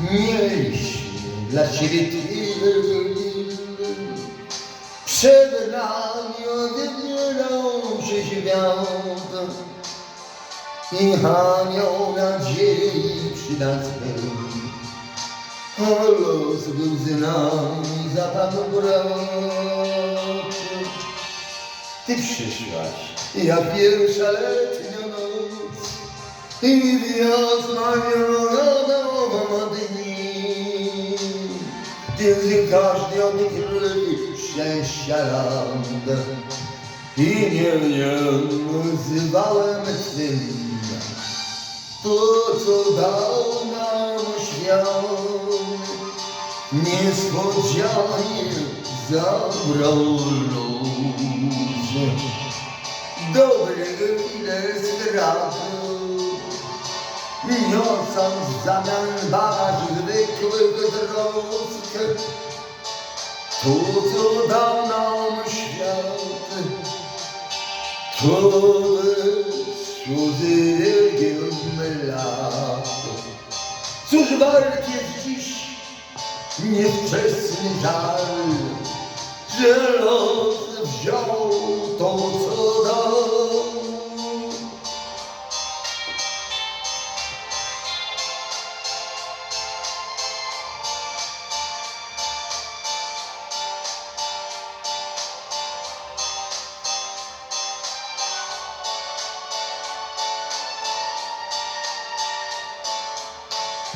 Mieliśmy dla siebie tyle Przed nami odbierał się świat I anioł nadziei przy nas był A los był z nami zapadł bracie Ty przyszłaś, ja pierwsza letnia noc i wiosna wielonadowa dni. Ty każdy odkryli szczęścia rand i nie, nie nazywałem tym to, co dał nam świat. Niespodzianie zabrał los. Dobre chwile strachu Niosą w zamian bagaż zwykłych co dał nam świat. To cudzygiem lat. Cóż wart jest dziś? Niewczesny żal. Że los wziął to, co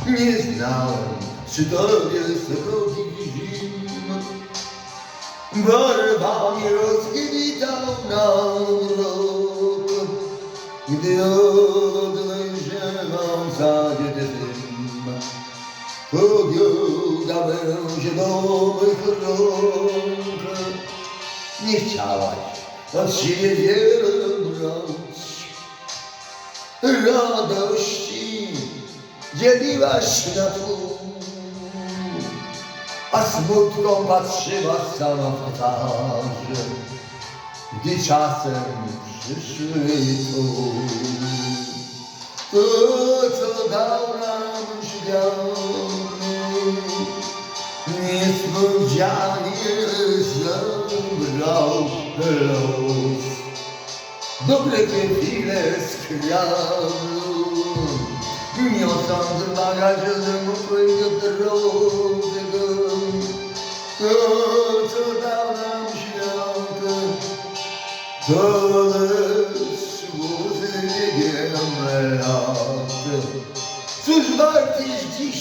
Nie znałem, czy tobie srogi zim barwami rozkwitał nam rok. Gdy odejrzewam za dzieckiem, pobiegałem się do mych rąk. Nie chciałaś od siebie wiele brać, radości dzieliłaś na pół a smutną patrzyła sama w twarzy, gdy czasem przyszły tu. To, co dał nam świat, niespodzianie zabrał los. Dobre chwile skradł, niosąc bagaż zwykłego drogę. To, co dał nam świat, to służykiem lat. Cóż wart jest dziś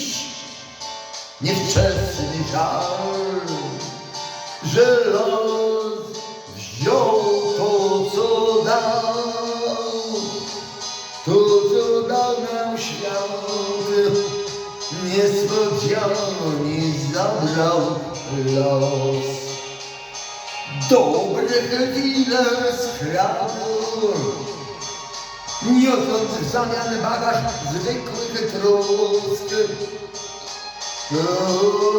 niewczesny żal, że los nam świat, niespodzianie zabrał los. Dobre chwile skradł, niosąc w zamian bagaż zwykłych trosk. To,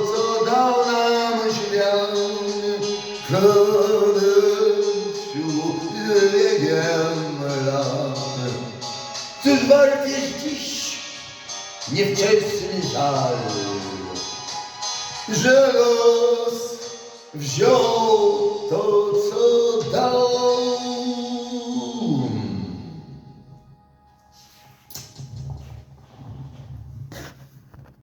co dał nam świat, Koleściu biegiem lat. Cóż wart jest dziś niewczesny żal, że los wziął to, co dał